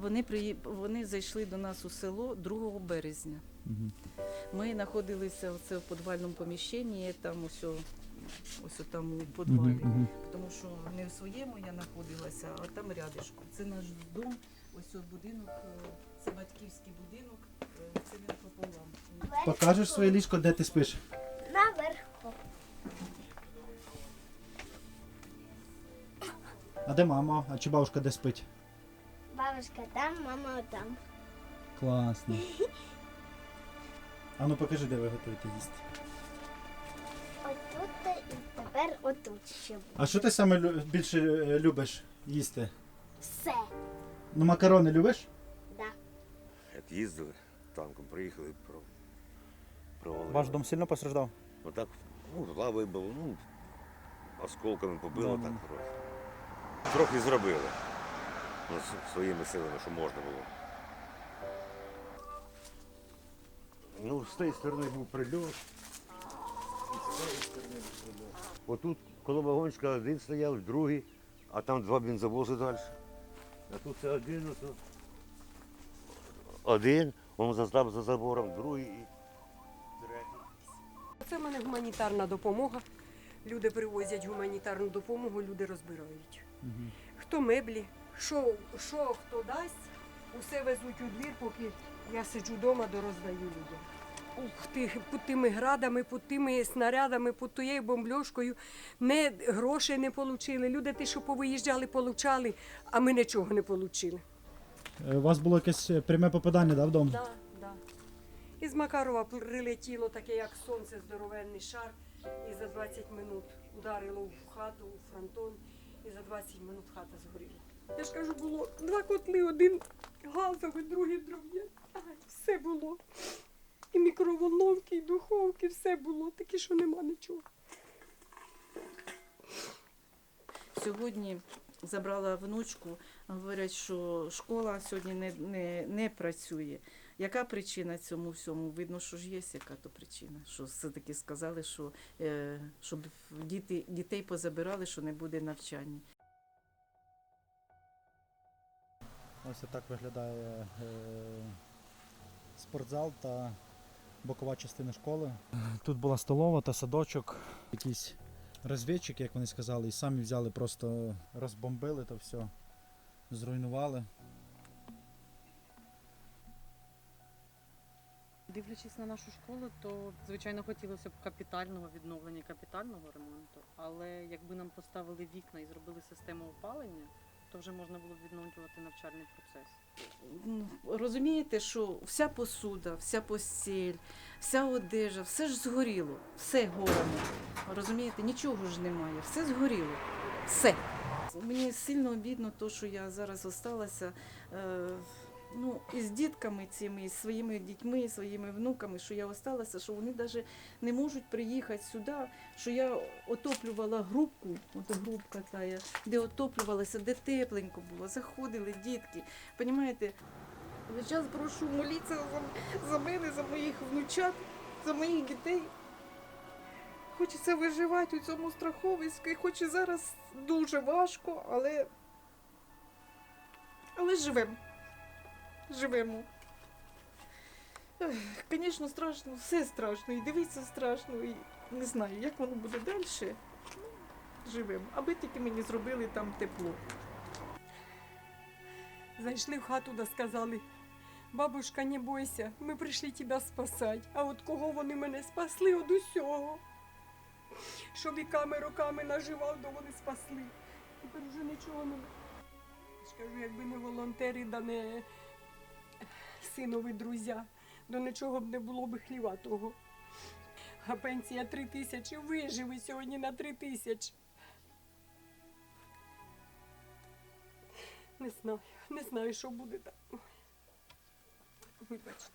Вони приї... вони зайшли до нас у село 2 березня. Мгм. Ми знаходилися оце в підвальному поміщенні, там ось, ось там у підвалі. Мгм, мгм. Тому що не в своєму я знаходилася, а там рядишком. Це наш дом, ось цей будинок, е, це батьківський будинок, е, це він пополам. Покажеш своє ліжко, де ти спиш? Наверху. А де мама? А чи бабушка де спить? Бабушка там, мама там. Класно. А ну покажи, де ви готуєте їсти. Отут і тепер отут ще буде. А що ти саме лю- більше е, любиш їсти? Все. Ну макарони любиш? Да. Як їздили, танком приїхали, про, провалили. Ваш дом сильно постраждав? Отак, ну, лавою було, ну, осколками побило Да, так просто. Трохи зробили. Ну, своїми силами, що можна було. Ну, з тієї сторони був прильот. І з цієї сторони був прильот. Отут коло вагончика один стояв, другий, а там два бензовози далі. А тут це один, ото. Один, він застав за забором, другий і третій. Це в мене гуманітарна допомога. Люди привозять гуманітарну допомогу, люди розбирають. Хто меблі, що, що хто дасть, усе везуть у двір, поки я сиджу вдома, дороздаю людям. Ух, ти, під тими градами, під тими снарядами, під тією бомбльошкою не грошей не отримали. Люди, ті, що повиїжджали, получали, а ми нічого не отримали. Е, У вас було якесь е, пряме попадання, да, вдома? Да, да. Із Макарова прилетіло таке, як сонце, здоровенний шар, і за 20 минут ударило в хату, у фронтон, і за 20 минут хата згоріла. Я ж кажу, було два котли, один газовий, другий дров'я. Ай, Все було. І мікроволновки, і духовки, все було, таке, що нема нічого. Сьогодні забрала внучку, говорять, що школа сьогодні не, не, не працює. Яка причина цьому всьому? Видно, що ж є яка то причина. Що все-таки сказали, що е, щоб діти, дітей позабирали, що не буде навчання. Ось так виглядає е, спортзал та бокова частина школи. Тут була столова та садочок, якісь розвідчики, як вони сказали, і самі взяли, просто розбомбили то все, зруйнували. Дивлячись на нашу школу, то звичайно хотілося б капітального відновлення, капітального ремонту. Але якби нам поставили вікна і зробили систему опалення, то вже можна було б відновлювати навчальний процес. Розумієте, що вся посуда, вся постіль, вся одежа, все ж згоріло, все горе. Розумієте, нічого ж немає, все згоріло. Все. Мені сильно обідно, то, що я зараз осталася е, ну, із дітками цими, із своїми дітьми, своїми внуками, що я осталася, що вони навіть не можуть приїхати сюди, що я отоплювала групку, от групка та, я, де отоплювалася, де тепленько було, заходили дітки. Понімаєте, зараз прошу моліться за, за мене, за моїх внучат, за моїх дітей. Хочеться виживати у цьому страховиську, хоч і зараз дуже важко, але. Але живемо. Живемо. Звісно, страшно, все страшно, і дивитися страшно, і не знаю, як воно буде далі. Живемо. Аби тільки мені зробили там тепло. Зайшли в хату да сказали, бабушка, не бойся, ми прийшли тебе спасати. А от кого вони мене спасли від усього? Що віками роками наживав, то вони спасли. Тепер вже нічого не. Я ж кажу, якби не волонтери, да не синові друзі, до нічого б не було б хліва того. А пенсія три тисячі, виживи сьогодні на три тисячі. Не знаю, не знаю, що буде там. Вибачте.